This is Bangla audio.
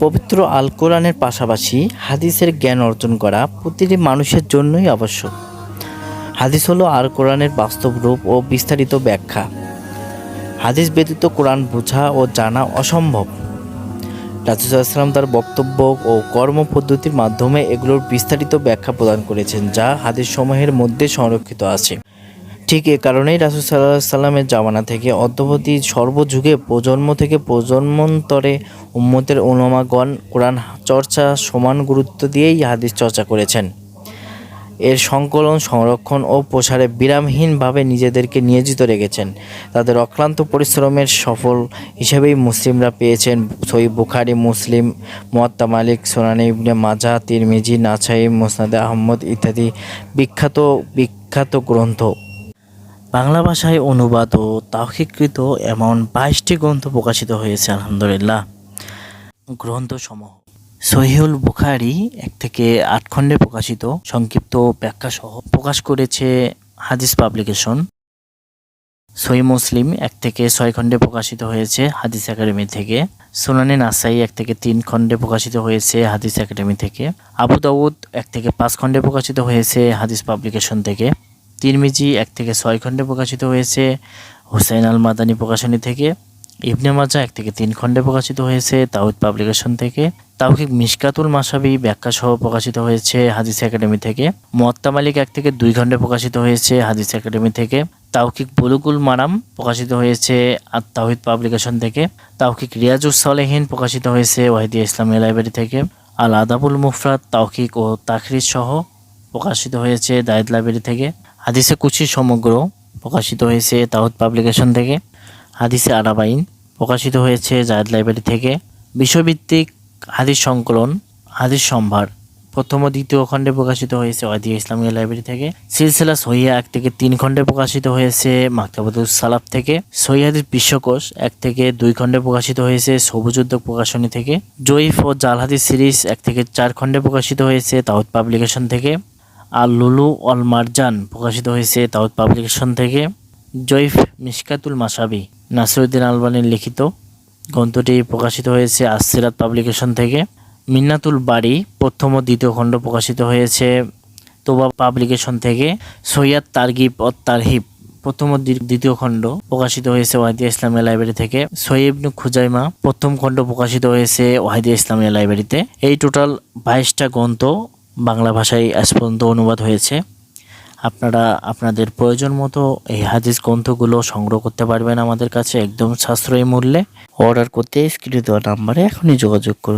পবিত্র আল কোরআনের পাশাপাশি হাদিসের জ্ঞান অর্জন করা প্রতিটি মানুষের জন্যই আবশ্যক। হাদিস হলো আল কোরআনের বাস্তব রূপ ও বিস্তারিত ব্যাখ্যা। হাদিস ব্যতীত কোরআন বোঝা ও জানা অসম্ভব। রাজুসাল্লাম তার বক্তব্য ও কর্ম পদ্ধতির মাধ্যমে এগুলোর বিস্তারিত ব্যাখ্যা প্রদান করেছেন যা হাদিস সমূহের মধ্যে সংরক্ষিত আছে। ঠিক এ কারণেই রাসুল সাল্লাহ সাল্লামের জামানা থেকে অদ্যবধি সর্বযুগে প্রজন্ম থেকে প্রজন্মান্তরে উম্মতের ওলামাগণ কোরআন চর্চা সমান গুরুত্ব দিয়েই হাদিস চর্চা করেছেন। এর সংকলন, সংরক্ষণ ও প্রসারে বিরামহীনভাবে নিজেদেরকে নিয়োজিত রেখেছেন। তাদের অক্লান্ত পরিশ্রমের সফল হিসেবেই মুসলিমরা পেয়েছেন সই বুখারি, মুসলিম, মোয়াত্তা মালিক, সোনানি ইবনে মাজা তিরমিজি নাছাই মুসনাদে আহমদ ইত্যাদি বিখ্যাত বিখ্যাত গ্রন্থ। বাংলা ভাষায় অনুবাদ ও তাহিকৃত এমন বাইশটি গ্রন্থ প্রকাশিত হয়েছে, আলহামদুলিল্লাহ। গ্রন্থসমূহ সহিউল বুখারি এক থেকে আট খণ্ডে প্রকাশিত, সংক্ষিপ্ত ব্যাখ্যা সহ প্রকাশ করেছে হাদিস পাবলিকেশন। সহি মুসলিম এক থেকে ছয় খণ্ডে প্রকাশিত হয়েছে হাদিস একাডেমি থেকে। সোনানি নাসাই এক থেকে তিন খণ্ডে প্রকাশিত হয়েছে হাদিস একাডেমি থেকে। আবু দাউদ এক থেকে পাঁচ খণ্ডে প্রকাশিত হয়েছে হাদিস পাবলিকেশন থেকে। তিরমিজি এক থেকে ছয় খণ্ডে প্রকাশিত হয়েছে, হুসাইন আল মাদানী প্রকাশনী থেকে, ইবনে মাজা এক থেকে তিন খণ্ডে প্রকাশিত হয়েছে তাউদ পাবলিকেশন থেকে তাওহিক মিশকাতুল মাসাবি ব্যাখ্যা সহ প্রকাশিত হয়েছে হাদিস একাডেমি থেকে, মোয়াত্তা মালিক এক থেকে দুই খণ্ডে প্রকাশিত হয়েছে হাদিস একাডেমি থেকে তাওকিক বুলুকুল মারাম প্রকাশিত হয়েছে আর তাওহিদ পাবলিকেশন থেকে তাওকিক রিয়াজুস সালেহীন প্রকাশিত হয়েছে ওয়াহিদি ইসলামী লাইব্রেরি থেকে আল আদাবুল মুফরাত তাওকিক ও তাখরিজ সহ প্রকাশিত হয়েছে দায়েদ লাইব্রেরি থেকে হাদিসে কুচি সমগ্র প্রকাশিত হয়েছে তাওহিদ পাবলিকেশন থেকে। হাদিসে আরাবাইন প্রকাশিত হয়েছে জায়দ লাইব্রেরি থেকে। বিশ্বভিত্তিক হাদিস সংকলন, হাদিস সম্ভার প্রথম ও দ্বিতীয় খণ্ডে প্রকাশিত হয়েছে ওয়াদিয়া ইসলামিয়া লাইব্রেরি থেকে। সিলসিলা সহিয়া এক থেকে তিন খণ্ডে প্রকাশিত হয়েছে মাকতাবুল সালাফ থেকে। সহিহাদিস বিশ্বকোষ এক থেকে দুই খণ্ডে প্রকাশিত হয়েছে সবুজ উদ্যোগ প্রকাশনী থেকে। জয়ীফ ও জাল হাদিস সিরিজ এক থেকে চার খণ্ডে প্রকাশিত হয়েছে তাওদ পাবলিকেশন থেকে। আর লুলু অল মারজান প্রকাশিত হয়েছে তাওদ পাবলিকেশন থেকে। জৈফ মিশকাতুল মাসাবি নাসিরুদ্দিন আলবানির লিখিত। গ্রন্থটি প্রকাশিত হয়েছে আসিরাত পাবলিকেশন থেকে। মিন্নাতুল বাড়ি প্রথম ও দ্বিতীয় খণ্ড প্রকাশিত হয়েছে তোবা পাবলিকেশন থেকে। সৈয়াদ তারগিব ও তারহিব প্রথম ও দ্বিতীয় খণ্ড প্রকাশিত হয়েছে ওয়াহিদিয়া ইসলামিয়া লাইব্রেরি থেকে। সৈয়বনু খুজাইমা প্রথম খণ্ড প্রকাশিত হয়েছে ওয়াহিদিয়া ইসলামিয়া লাইব্রেরিতে। এই টোটাল বাইশটা গ্রন্থ বাংলা ভাষায় আজ পর্যন্ত অনুবাদ হয়েছে। আপনারা, আপনাদের প্রয়োজন মতো এই হাদিস গ্রন্থগুলো সংগ্রহ করতে পারবেন আমাদের কাছে একদম সাশ্রয়ী মূল্যে। অর্ডার করতে স্ক্রিনে দেওয়া নাম্বারে এখনই যোগাযোগ করুন।